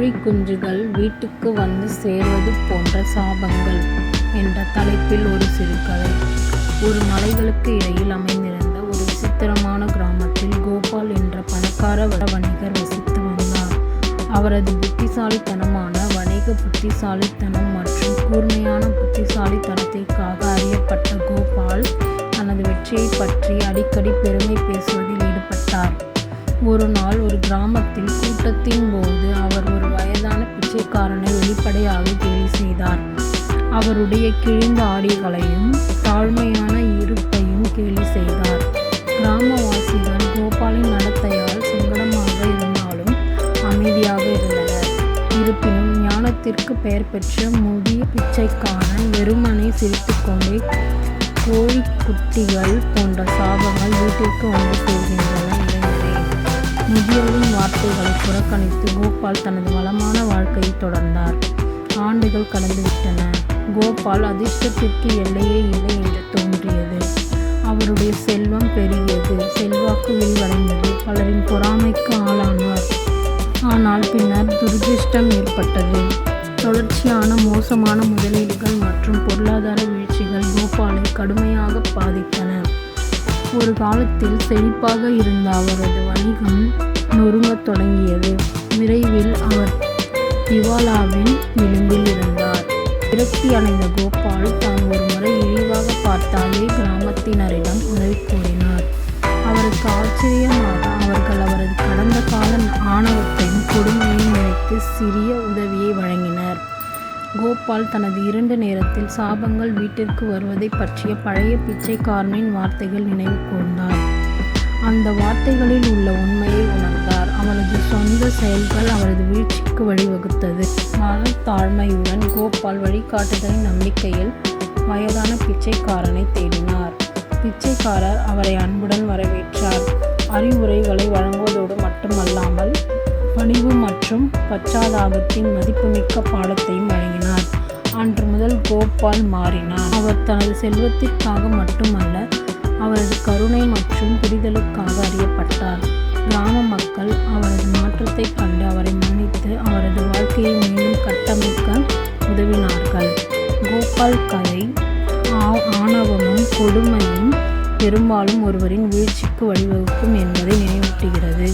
கோழி குஞ்சுகள் வீட்டுக்கு வந்து சேர்வது போன்ற சாபங்கள் என்ற தலைப்பில் ஒரு சிறுகதை. ஒரு மலைகளுக்கு இடையில் அமைந்திருந்த ஒரு விசித்திரமான கிராமத்தில் கோபால் என்ற பணக்கார வணிகர் வசித்து வந்தார். அவரது புத்திசாலித்தனமான வணிக புத்திசாலித்தனம் மற்றும் கூர்மையான புத்திசாலித்தனத்திற்காக அறியப்பட்ட கோபால் தனது வெற்றியைப் பற்றி அடிக்கடி பெருமை பேசுவதில் ஈடுபட்டார். ஒரு நாள் ஒரு கிராமத்தில் கூட்டத்தின் போது அவர் ஒரு வயதான பிச்சைக்காரனை வெளிப்படையாக கேலி செய்தார். அவருடைய கிழிந்த ஆடைகளையும் தாழ்மையான இருப்பையும் கேலி செய்தார். கிராமவாசிகள் கோபாலின் நடத்தையால் சங்கடமாக இருந்தாலும் அமைதியாக இருந்தனர். இருப்பினும் ஞானத்திற்கு பெயர் பெற்ற முதிய பிச்சைக்காரன் வெறுமனை சிரித்துக்கொண்டே கோழிக்குட்டிகள் போன்ற சாபங்கள் வீட்டிற்கு வந்து சேர்கின்றன. முதியோரின் வார்த்தைகளை புறக்கணித்து கோபால் தனது வளமான வாழ்க்கையை தொடர்ந்தார். ஆண்டுகள் கடந்துவிட்டன. கோபால் அதிர்ஷ்டத்திற்கு எல்லையே இல்லை என்று தோன்றியது. அவருடைய செல்வம் பெருகியது. செல்வாக்கு விரிவடைந்தது. பலரின் பொறாமைக்கு ஆளானார். ஆனால் பின்னர் துரதிர்ஷ்டம் ஏற்பட்டது. தொடர்ச்சியான மோசமான முதலீடுகள் மற்றும் பொருளாதார வீழ்ச்சிகள் கோபாலை கடுமையாக பாதித்தன. ஒரு காலத்தில் செழிப்பாக இருந்த அவரது வணிகம் நொறுங்கத் தொடங்கியது. விரைவில் அவர் திவாலாவின் விளிம்பில் இருந்தார். விரக்தி அடைந்த கோபால் தான் ஒரு முறை இழிவாக பார்த்தாலே கிராமத்தினரிடம் உதவி கூறினார். அவருக்கு ஆச்சரியமாக அவர்கள் அவரது கடந்த கால ஆணவத்தையும் கொடுமையையும் நினைத்து சிறிய உதவியை வழங்கினர். கோபால் தனது இரண்டு நேரத்தில் சாபங்கள் வீட்டிற்கு வருவதை பற்றிய பழைய பிச்சைக்காரனின் வார்த்தைகள் நினைவு கூர்ந்தார். அந்த வார்த்தைகளில் உள்ள உண்மையை உணர்ந்தார். அவரது சொந்த செயல்கள் அவரது வீழ்ச்சிக்கு வழிவகுத்தது. மன தாழ்மையுடன் கோபால் வழிகாட்டுதலின் நம்பிக்கையில் வயதான பிச்சைக்காரனை தேடினார். பிச்சைக்காரர் அவரை அன்புடன் வரவேற்றார். அறிவுரைகளை வழங்குவதோடு மட்டுமல்லாமல் பணிவு மற்றும் பச்சாதாபத்தின் மதிப்புமிக்க பாடத்தையும் வழங்கினார். அன்று முதல் கோபால் மாறினார். அவர் தனது செல்வத்திற்காக மட்டுமல்ல அவரது கருணை மற்றும் புரிதலுக்காக அறியப்பட்டார். கிராம மக்கள் மாற்றத்தை கண்டு அவரை மன்னித்து அவரது வாழ்க்கையை மீண்டும் கட்டமைக்க உதவினார்கள். கோபால் கலை ஆ- ஆணவமும் கொடுமையும் பெரும்பாலும் ஒருவரின் வீழ்ச்சிக்கு வழிவகுக்கும் என்பதை நினைவூட்டுகிறது.